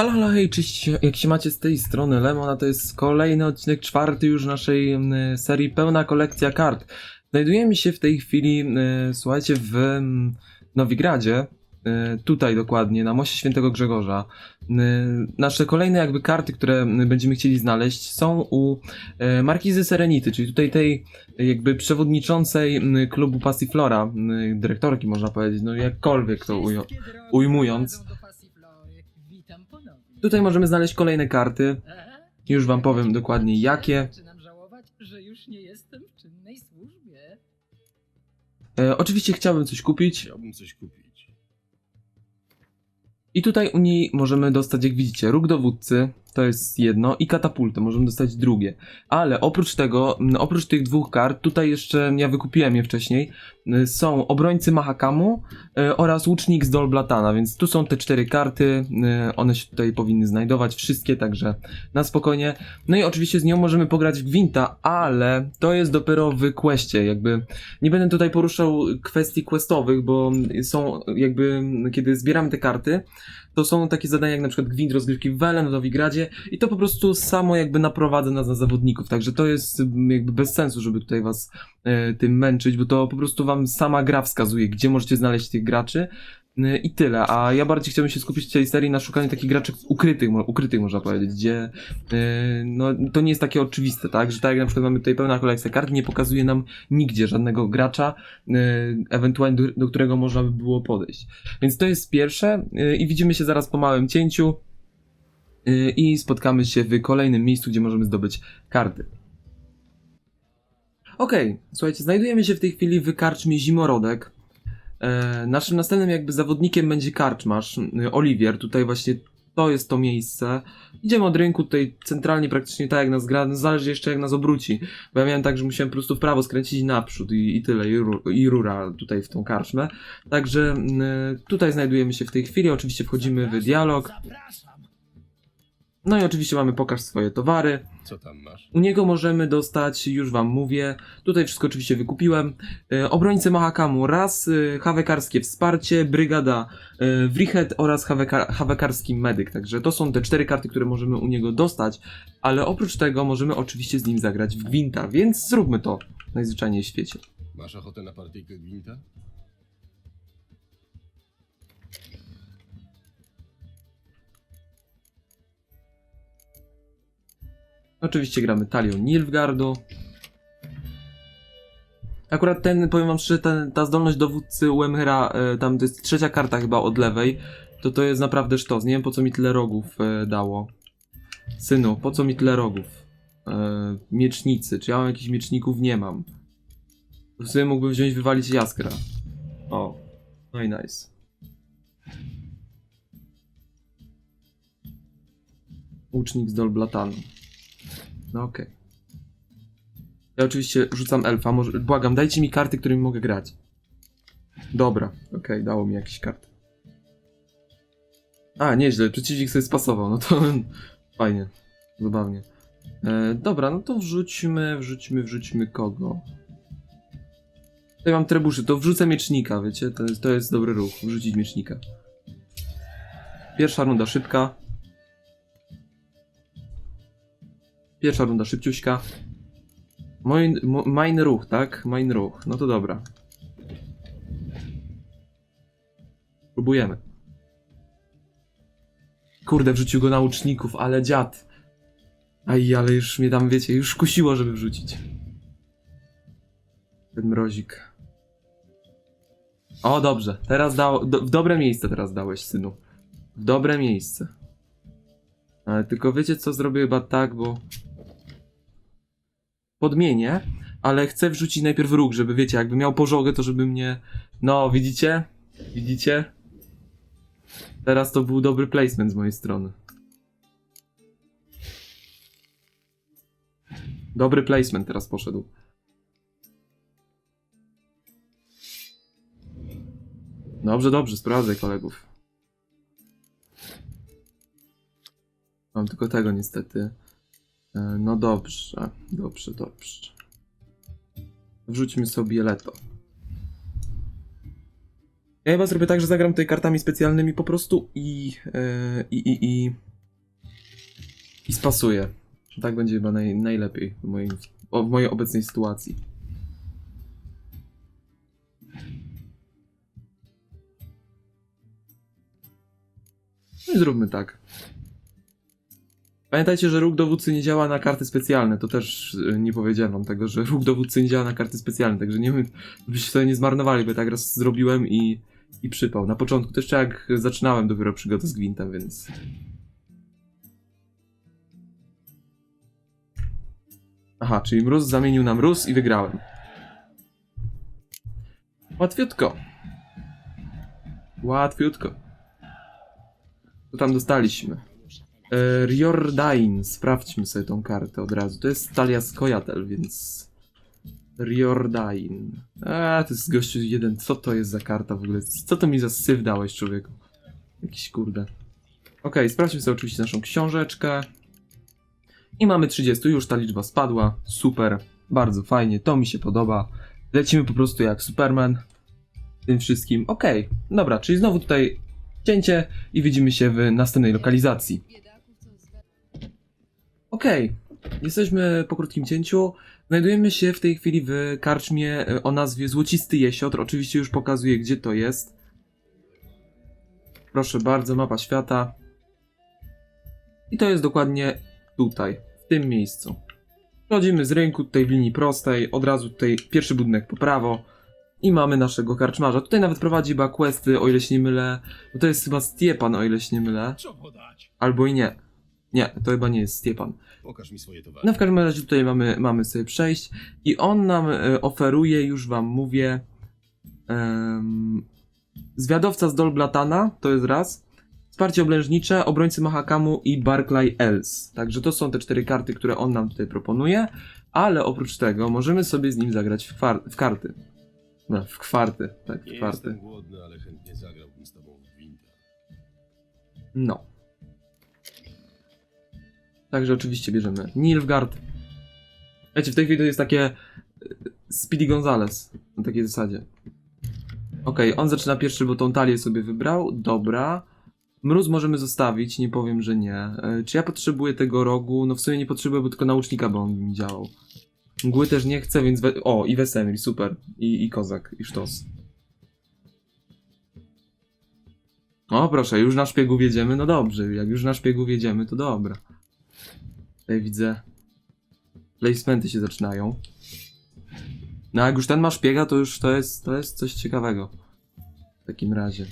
Halo, halo, hej, cześć, jak się macie z tej strony Lemona, to jest kolejny odcinek, czwarty już naszej mm, serii Pełna Kolekcja Kart. Znajdujemy się w tej chwili, y, słuchajcie, w mm, Nowigradzie, y, tutaj dokładnie, na moście Świętego Grzegorza. Y, Nasze kolejne jakby karty, które będziemy chcieli znaleźć są u y, Markizy Serenity, czyli tutaj tej jakby przewodniczącej klubu Passiflora, dyrektorki można powiedzieć, no jakkolwiek to ujo- ujmując. Tutaj możemy znaleźć kolejne karty. Już wam powiem dokładnie jakie. Zaczynam żałować, że już nie jestem w czynnej służbie. E, oczywiście chciałbym coś kupić. Chciałbym coś kupić. I tutaj u niej możemy dostać, jak widzicie, róg dowódcy, to jest jedno, i katapultę, możemy dostać drugie. Ale oprócz tego, oprócz tych dwóch kart, tutaj jeszcze, ja wykupiłem je wcześniej, są obrońcy Mahakamu y, oraz łucznik z Dolblatana, więc tu są te cztery karty, one się tutaj powinny znajdować, wszystkie, także na spokojnie. No i oczywiście z nią możemy pograć w Gwinta, ale to jest dopiero w questie, jakby nie będę tutaj poruszał kwestii questowych, bo są jakby, kiedy zbieramy te karty, to są takie zadania jak na przykład gwint rozgrywki w Welen, w Nowigradzie i to po prostu samo jakby naprowadza nas na zawodników, także to jest mm, jakby bez sensu, żeby tutaj was e, tym męczyć, bo to po prostu wam sama gra wskazuje, gdzie możecie znaleźć tych graczy i tyle, a ja bardziej chciałbym się skupić w tej serii na szukaniu takich graczy ukrytych, ukrytych można powiedzieć, gdzie e, no to nie jest takie oczywiste, tak, że tak jak na przykład mamy tutaj pełna kolekcja kart, nie pokazuje nam nigdzie żadnego gracza, e, ewentualnie do, do którego można by było podejść. Więc to jest pierwsze y, i widzimy się zaraz po małym cięciu y, i spotkamy się w kolejnym miejscu, gdzie możemy zdobyć karty. Okej, słuchajcie, znajdujemy się w tej chwili w karczmie Zimorodek. E, naszym następnym jakby zawodnikiem będzie karczmarz, y, Oliwier, tutaj właśnie to jest to miejsce. Idziemy od rynku tutaj centralnie praktycznie tak jak nas gra, no zależy jeszcze jak nas obróci, bo ja miałem tak, że musiałem po prostu w prawo skręcić naprzód i, i tyle, i, i rura tutaj w tą karczmę. Także y, tutaj znajdujemy się w tej chwili, oczywiście wchodzimy w dialog. No i oczywiście mamy pokaż swoje towary. Co tam masz? U niego możemy dostać, już wam mówię, tutaj wszystko oczywiście wykupiłem. E, obrońcy Mahakamu, raz e, hawekarskie wsparcie, brygada e, Wrichet oraz haweka, hawekarski medyk. Także to są te cztery karty, które możemy u niego dostać, ale oprócz tego możemy oczywiście z nim zagrać w Gwinta, więc zróbmy to najzwyczajniej w świecie. Masz ochotę na partyjkę gwinta? Oczywiście gramy Talią Nilfgardu. Akurat ten, powiem wam szczerze, ten, ta zdolność dowódcy Uemhyra, e, tam to jest trzecia karta chyba od lewej, to to jest naprawdę sztos. Nie wiem po co mi tyle rogów e, dało. Synu, po co mi tyle rogów? E, miecznicy, czy ja mam jakichś mieczników? Nie mam. W sumie mógłbym wziąć wywalić jaskra. O, no i nice. Łucznik z Dolblatanu. No okej. Ja oczywiście rzucam elfa, może, błagam, dajcie mi karty, którymi mogę grać. Dobra, okej, dało mi jakieś karty. A, nieźle, przeciwnik sobie spasował, no to fajnie, zabawnie. E, dobra, no to wrzućmy, wrzućmy, wrzućmy kogo? Tutaj mam trebuszy, to wrzucę miecznika, wiecie, to to jest dobry ruch, wrzucić miecznika. Pierwsza runda szybka. Pierwsza runda szybciuśka. Moin, mo, main ruch, tak? Main ruch. No to dobra. Próbujemy. Kurde, wrzucił go na łuczników, ale dziad. Aj, ale już mnie tam, wiecie, już kusiło, żeby wrzucić. Ten mrozik. O, dobrze. Teraz dał, do, w dobre miejsce teraz dałeś, synu. W dobre miejsce. Ale tylko wiecie co, zrobię chyba tak, bo podmienię, ale chcę wrzucić najpierw róg, żeby wiecie, jakby miał pożogę, to żeby mnie... No, widzicie? Widzicie? Teraz to był dobry placement z mojej strony. Dobry placement teraz poszedł. Dobrze, dobrze, sprawdzaj kolegów. Mam tylko tego niestety. E, No dobrze, dobrze, dobrze. Wrzućmy sobie leto. Ja chyba zrobię tak, że zagram tutaj kartami specjalnymi po prostu i, e, i, i, i I spasuję. Tak będzie chyba naj, najlepiej w, moim, w mojej obecnej sytuacji. No i zróbmy tak. Pamiętajcie, że róg dowódcy nie działa na karty specjalne. To też y, nie powiedziałem wam tego, że róg dowódcy nie działa na karty specjalne. Także nie wiem, byście sobie nie zmarnowali, bo tak raz zrobiłem i, i przypał. Na początku też jak zaczynałem dopiero przygodę z Gwintem, więc. Aha, czyli mróz zamienił na mróz i wygrałem. Łatwiutko. Łatwiutko. Co tam dostaliśmy? E, Riordain. Sprawdźmy sobie tą kartę od razu. To jest talia Skojatel, więc... Riordain. A, to jest gościu jeden. Co to jest za karta w ogóle? Co to mi za syf dałeś, człowieku? Jakiś kurde. Okej, sprawdźmy sobie oczywiście naszą książeczkę. I mamy 30, już ta liczba spadła. Super, bardzo fajnie, to mi się podoba. Lecimy po prostu jak Superman. Tym wszystkim. Okej, dobra, czyli znowu tutaj cięcie i widzimy się w następnej lokalizacji. Okej, jesteśmy po krótkim cięciu. Znajdujemy się w tej chwili w karczmie e, o nazwie Złocisty Jesiotr. Oczywiście już pokazuję, gdzie to jest. Proszę bardzo, mapa świata. I to jest dokładnie tutaj, w tym miejscu. Wchodzimy z rynku tutaj w linii prostej, od razu tutaj pierwszy budynek po prawo i mamy naszego karczmarza. Tutaj nawet prowadzi chyba questy, o ile się nie mylę, bo to jest chyba Stiepan, o ile się nie mylę. Albo i nie. Nie, to chyba nie jest Stiepan. Pokaż mi swoje towary. No w każdym razie tutaj mamy, mamy sobie przejść i on nam e, oferuje, już wam mówię, em, zwiadowca z Dolblatana, to jest raz, wsparcie oblężnicze, obrońcy Mahakamu i Barclay Els. Także to są te cztery karty, które on nam tutaj proponuje, ale oprócz tego możemy sobie z nim zagrać w, kwar- w karty. No, w kwarty, tak, w Nie kwarty. jestem głodny, ale chętnie zagrałbym z tobą w Gwinta. No. Także oczywiście bierzemy Nilfgaard. Wiecie, w tej chwili to jest takie e, Speedy Gonzales na takiej zasadzie. Okej, on zaczyna pierwszy, bo tą talię sobie wybrał. Dobra. Mróz możemy zostawić, nie powiem, że nie. E, Czy ja potrzebuję tego rogu? No w sumie nie potrzebuję, bo tylko naucznika, bo on mi działał. Mgły też nie chcę, więc... O, i Wesemir, super. I, I Kozak, i Sztos. O, proszę, już na szpiegu wiedziemy, no dobrze, jak już na szpiegu wiedziemy, to dobra. Tutaj widzę. Placementy się zaczynają. No, jak już ten ma szpiega, to już to jest, to jest coś ciekawego. W takim razie.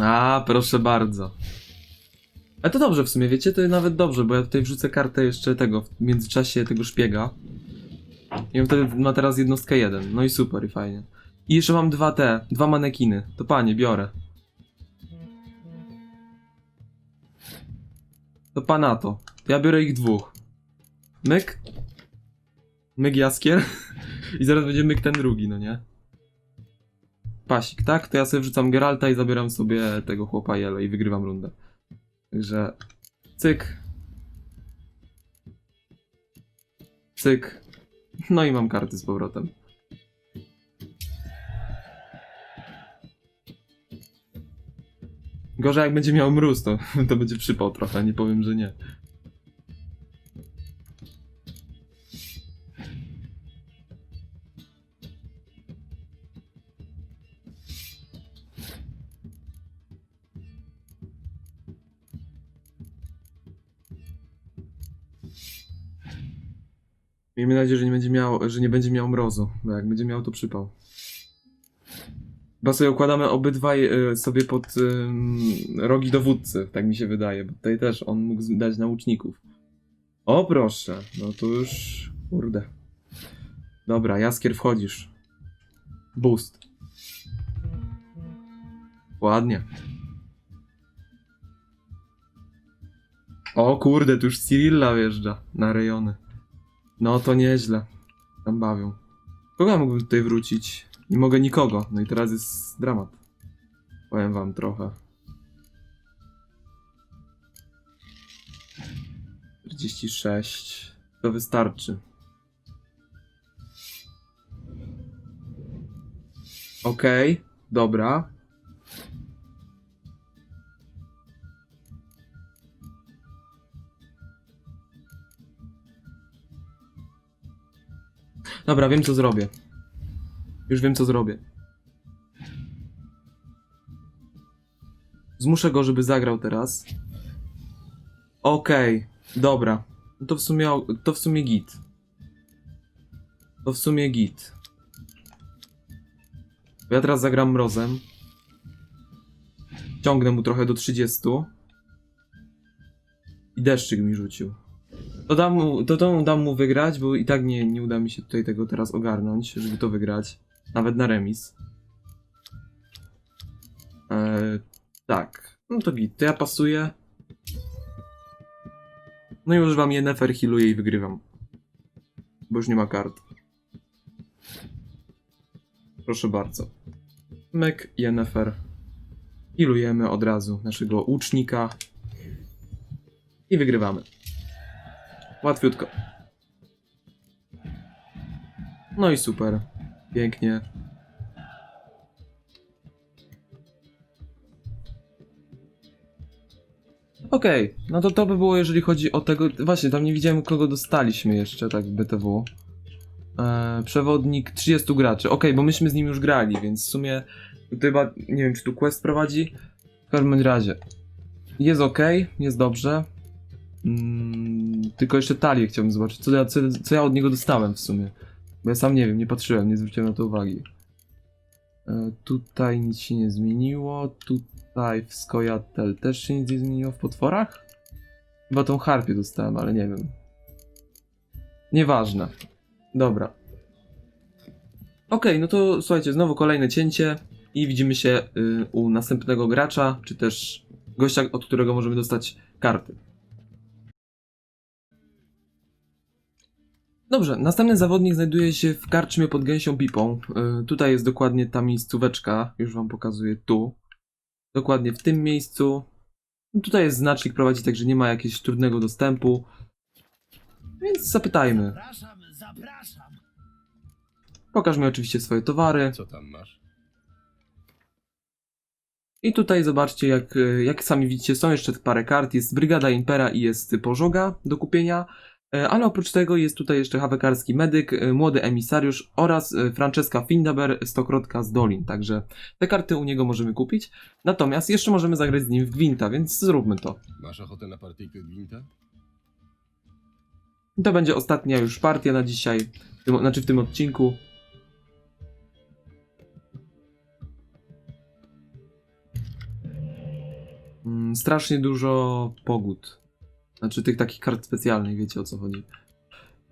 A, proszę bardzo. A to dobrze w sumie, wiecie, to nawet dobrze, bo ja tutaj wrzucę kartę jeszcze tego, w międzyczasie tego szpiega. I wtedy ma teraz jednostkę jeden. No i super, i fajnie. I jeszcze mam dwa te, dwa manekiny. To panie, biorę. To pana to. Ja biorę ich dwóch. Myk. Myk jaskier. I zaraz będzie myk ten drugi, no nie? Pasik, tak? To ja sobie wrzucam Geralta i zabieram sobie tego chłopa Jele i wygrywam rundę. Także cyk. Cyk. No i mam karty z powrotem. Gorzej jak będzie miał mróz, to, to będzie przypał trochę, nie powiem, że nie. Miejmy nadzieję, że nie będzie miał, że nie będzie miał mrozu, bo jak będzie miał, to przypał. Chyba sobie układamy obydwaj y, sobie pod rogi dowódcy, tak mi się wydaje, bo tutaj też on mógł dać nauczników. O proszę, no to już, kurde. Dobra, Jaskier wchodzisz. Boost. Ładnie. O kurde, tu już Cyrilla wjeżdża na rejony. No to nieźle. Tam bawią. Kogo ja mógłbym tutaj wrócić? Nie mogę nikogo. No i teraz jest dramat. Powiem wam trochę. 46. To wystarczy. Okej, okay, dobra. Dobra, wiem co zrobię. Już wiem co zrobię. Zmuszę go, żeby zagrał teraz. Okej, dobra. No to w sumie to w sumie git. To w sumie git. Ja teraz zagram mrozem. Ciągnę mu trochę do 30. I deszczyk mi rzucił. To dam mu, to, to dam mu wygrać, bo i tak nie, nie uda mi się tutaj tego teraz ogarnąć, żeby to wygrać. Nawet na remis. Eee, tak. No to git. To ja pasuję. No i używam Yennefer, healuję i wygrywam. Bo już nie ma kart. Proszę bardzo. Mek, Yennefer. Healujemy od razu naszego łucznika. I wygrywamy. Łatwiutko. No i super. Pięknie. Okej, no to to by było jeżeli chodzi o tego... Właśnie, tam nie widziałem kogo dostaliśmy jeszcze, tak w BTW. Eee, przewodnik 30 graczy. Okej, bo myśmy z nim już grali, więc w sumie... Chyba, nie wiem czy tu quest prowadzi. W każdym razie. Jest ok, jest dobrze. Mm, tylko jeszcze talię chciałbym zobaczyć, co ja, co, co ja od niego dostałem w sumie. Bo ja sam nie wiem, nie patrzyłem, nie zwróciłem na to uwagi. E, tutaj nic się nie zmieniło. Tutaj w Skojatel też się nic nie zmieniło w potworach? Chyba tą harpię dostałem, ale nie wiem. Nieważne. Dobra. Okej, no to słuchajcie, znowu kolejne cięcie i widzimy się y, u następnego gracza, czy też gościa, od którego możemy dostać karty. Dobrze, następny zawodnik znajduje się w karczmie pod gęsią pipą. Y, tutaj jest dokładnie ta miejscóweczka, już wam pokazuję tu. Dokładnie w tym miejscu. No tutaj jest znacznik prowadzi, także nie ma jakiegoś trudnego dostępu. Więc zapytajmy. Zapraszam, zapraszam. Pokaż mi oczywiście swoje towary. Co tam masz? I tutaj zobaczcie, jak, y, jak sami widzicie, są jeszcze parę kart. Jest Brygada Impera i jest Pożoga do kupienia. E, Ale oprócz tego jest tutaj jeszcze hawekarski medyk, e, młody emisariusz oraz e, Francesca Findaber, stokrotka z Dolin. Także te karty u niego możemy kupić. Natomiast jeszcze możemy zagrać z nim w Gwinta, więc zróbmy to. Masz ochotę na partyjkę Gwinta? I To będzie ostatnia już partia na dzisiaj, w tym, znaczy w tym odcinku. Mm, strasznie dużo pogód. Znaczy tych takich kart specjalnych, wiecie o co chodzi.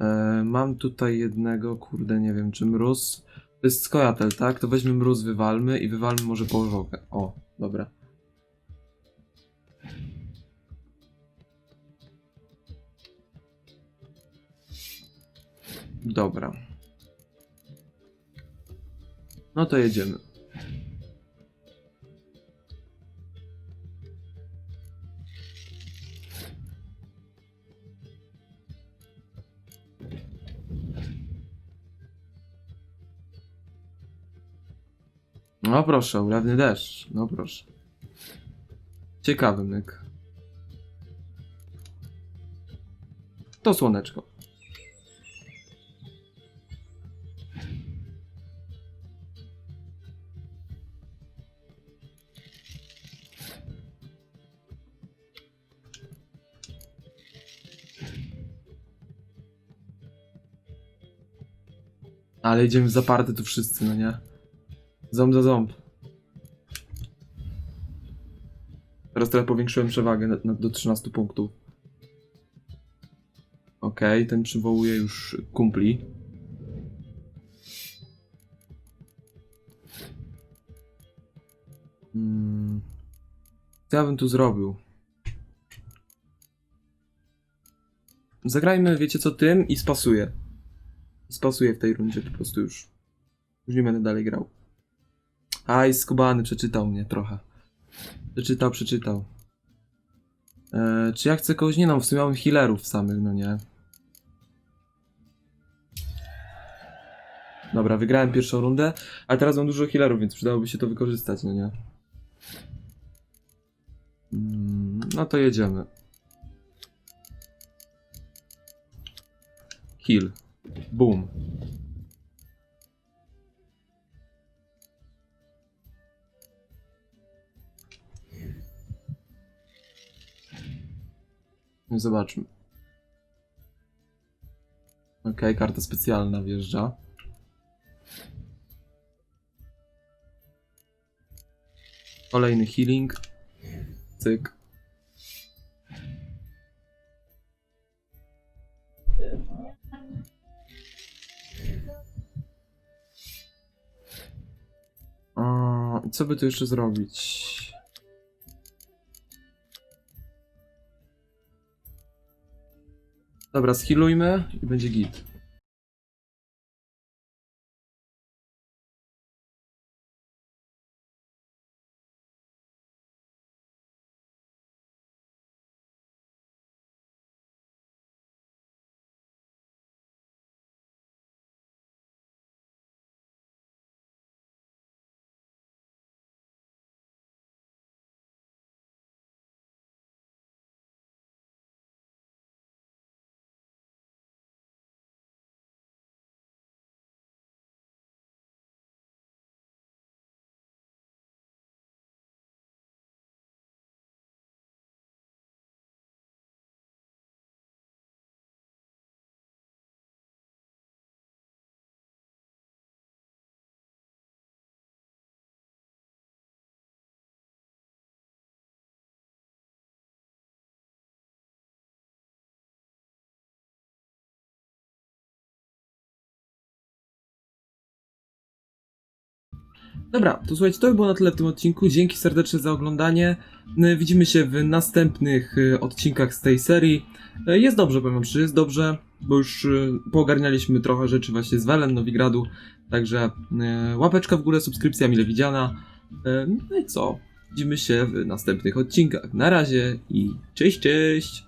E, mam tutaj jednego, kurde, nie wiem, czy mróz. To jest skojatel, tak? To weźmy mróz, wywalmy i wywalmy może pożogę. O, dobra. Dobra. No to jedziemy. No proszę, ulewny deszcz. No proszę. Ciekawy myk. To słoneczko. Ale idziemy w zaparte tu wszyscy, no nie? Ząb za ząb. Teraz trochę powiększyłem przewagę na, na, do 13 punktów. Okej, ten przywołuje już kumpli. Hmm. Co ja bym tu zrobił? Zagrajmy, wiecie co, tym i spasuję. Spasuję w tej rundzie po prostu już. Już nie będę dalej grał. Aj, skubany, przeczytał mnie trochę. Przeczytał, przeczytał. Eee, czy ja chcę kogoś? Nie no, w sumie mamy healerów samych, no nie. Dobra, wygrałem pierwszą rundę, a teraz mam dużo healerów, więc przydałoby się to wykorzystać, no nie? Mm, No to jedziemy. Heal. Boom. I Zobaczmy. Okej, karta specjalna wjeżdża. Kolejny healing. Cyk. A, co by tu jeszcze zrobić? Dobra, schilujmy i będzie git. Dobra, to słuchajcie, to by było na tyle w tym odcinku. Dzięki serdecznie za oglądanie. Y, Widzimy się w następnych y, odcinkach z tej serii. Y, Jest dobrze, powiem że jest dobrze, bo już y, poogarnialiśmy trochę rzeczy właśnie z Welen, Nowigradu. Także łapeczka w górę, subskrypcja mile widziana. No i co? Widzimy się w następnych odcinkach. Na razie i cześć, cześć!